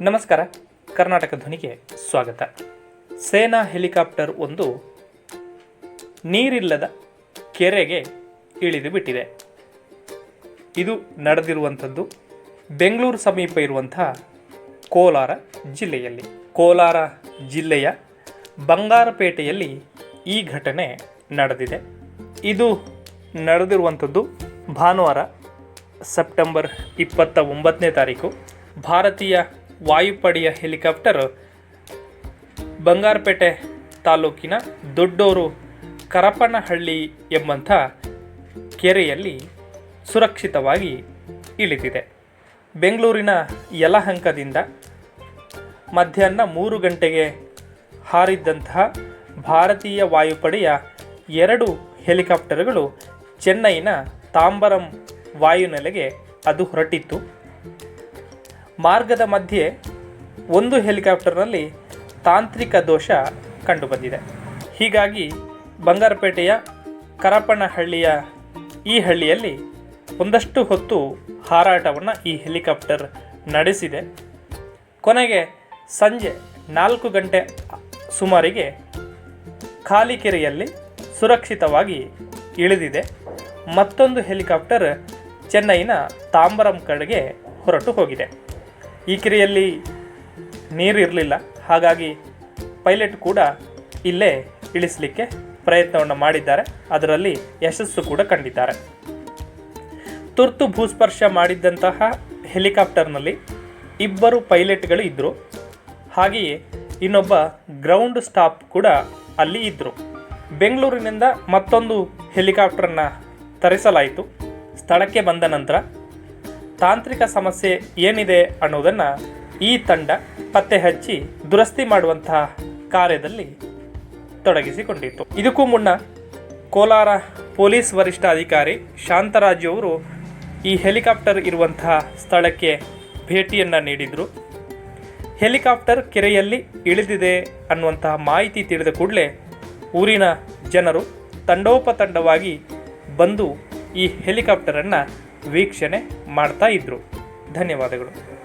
ನಮಸ್ಕಾರ, ಕರ್ನಾಟಕ ಧ್ವನಿಗೆ ಸ್ವಾಗತ. ಸೇನಾ ಹೆಲಿಕಾಪ್ಟರ್ ಒಂದು ನೀರಿಲ್ಲದ ಕೆರೆಗೆ ಇಳಿದು ಬಿಟ್ಟಿದೆ. ಇದು ನಡೆದಿರುವಂಥದ್ದು ಬೆಂಗಳೂರು ಸಮೀಪ ಇರುವಂತಹ ಕೋಲಾರ ಜಿಲ್ಲೆಯಲ್ಲಿ. ಕೋಲಾರ ಜಿಲ್ಲೆಯ ಬಂಗಾರಪೇಟೆಯಲ್ಲಿ ಈ ಘಟನೆ ನಡೆದಿದೆ. ಇದು ನಡೆದಿರುವಂಥದ್ದು ಭಾನುವಾರ, ಸೆಪ್ಟೆಂಬರ್ ಇಪ್ಪತ್ತ ಒಂಬತ್ತನೇ ತಾರೀಕು. ಭಾರತೀಯ ವಾಯುಪಡೆಯ ಹೆಲಿಕಾಪ್ಟರ್ ಬಂಗಾರಪೇಟೆ ತಾಲೂಕಿನ ದೊಡ್ಡೋರು ಕರಪನಹಳ್ಳಿ ಎಂಬಂಥ ಕೆರೆಯಲ್ಲಿ ಸುರಕ್ಷಿತವಾಗಿ ಇಳಿದಿದೆ. ಬೆಂಗಳೂರಿನ ಯಲಹಂಕದಿಂದ ಮಧ್ಯಾಹ್ನ ಮೂರು ಗಂಟೆಗೆ ಹಾರಿದ್ದಂತಹ ಭಾರತೀಯ ವಾಯುಪಡೆಯ ಎರಡು ಹೆಲಿಕಾಪ್ಟರ್ಗಳು ಚೆನ್ನೈನ ತಾಂಬರಂ ವಾಯುನೆಲೆಗೆ ಅದು ಹೊರಟಿತ್ತು. ಮಾರ್ಗದ ಮಧ್ಯೆ ಒಂದು ಹೆಲಿಕಾಪ್ಟರ್ನಲ್ಲಿ ತಾಂತ್ರಿಕ ದೋಷ ಕಂಡುಬಂದಿದೆ. ಹೀಗಾಗಿ ಬಂಗಾರಪೇಟೆಯ ಕರಪನಹಳ್ಳಿಯ ಈ ಹಳ್ಳಿಯಲ್ಲಿ ಒಂದಷ್ಟು ಹೊತ್ತು ಹಾರಾಟವನ್ನು ಈ ಹೆಲಿಕಾಪ್ಟರ್ ನಡೆಸಿದೆ. ಕೊನೆಗೆ ಸಂಜೆ ನಾಲ್ಕು ಗಂಟೆ ಸುಮಾರಿಗೆ ಖಾಲಿ ಕೆರೆಯಲ್ಲಿ ಸುರಕ್ಷಿತವಾಗಿ ಇಳಿದಿದೆ. ಮತ್ತೊಂದು ಹೆಲಿಕಾಪ್ಟರ್ ಚೆನ್ನೈನ ತಾಂಬರಂ ಕಡೆಗೆ ಹೊರಟು ಹೋಗಿದೆ. ಈ ಕಿರಿಯಲ್ಲಿ ನೀರು ಇರಲಿಲ್ಲ. ಹಾಗಾಗಿ ಪೈಲಟ್ ಕೂಡ ಇಲ್ಲೇ ಇಳಿಸಲಿಕ್ಕೆ ಪ್ರಯತ್ನವನ್ನು ಮಾಡಿದ್ದಾರೆ. ಅದರಲ್ಲಿ ಯಶಸ್ಸು ಕೂಡ ಕಂಡಿದ್ದಾರೆ. ತುರ್ತು ಭೂಸ್ಪರ್ಶ ಮಾಡಿದ್ದಂತಹ ಹೆಲಿಕಾಪ್ಟರ್ನಲ್ಲಿ ಇಬ್ಬರು ಪೈಲಟ್ಗಳು ಇದ್ದರು ಹಾಗೆಯೇ ಇನ್ನೊಬ್ಬ ಗ್ರೌಂಡ್ ಸ್ಟಾಪ್ ಕೂಡ ಅಲ್ಲಿ ಇದ್ದರು ಬೆಂಗಳೂರಿನಿಂದ ಮತ್ತೊಂದು ಹೆಲಿಕಾಪ್ಟರನ್ನು ತರಿಸಲಾಯಿತು. ಸ್ಥಳಕ್ಕೆ ಬಂದ ನಂತರ ತಾಂತ್ರಿಕ ಸಮಸ್ಯೆ ಏನಿದೆ ಅನ್ನೋದನ್ನು ಈ ತಂಡ ಪತ್ತೆ ಹಚ್ಚಿ ದುರಸ್ತಿ ಮಾಡುವಂತಹ ಕಾರ್ಯದಲ್ಲಿ ತೊಡಗಿಸಿಕೊಂಡಿತ್ತು. ಇದಕ್ಕೂ ಮುನ್ನ ಕೋಲಾರ ಪೊಲೀಸ್ ವರಿಷ್ಠಾಧಿಕಾರಿ ಶಾಂತರಾಜು ಅವರು ಈ ಹೆಲಿಕಾಪ್ಟರ್ ಇರುವಂತಹ ಸ್ಥಳಕ್ಕೆ ಭೇಟಿಯನ್ನು ನೀಡಿದರು. ಹೆಲಿಕಾಪ್ಟರ್ ಕೆರೆಯಲ್ಲಿ ಇಳಿದಿದೆ ಅನ್ನುವಂತಹ ಮಾಹಿತಿ ತಿಳಿದ ಕೂಡಲೇ ಊರಿನ ಜನರು ತಂಡೋಪತಂಡವಾಗಿ ಬಂದು ಈ ಹೆಲಿಕಾಪ್ಟರನ್ನು ವೀಕ್ಷಣೆ ಮಾಡ್ತಾ ಇದ್ದರು ಧನ್ಯವಾದಗಳು.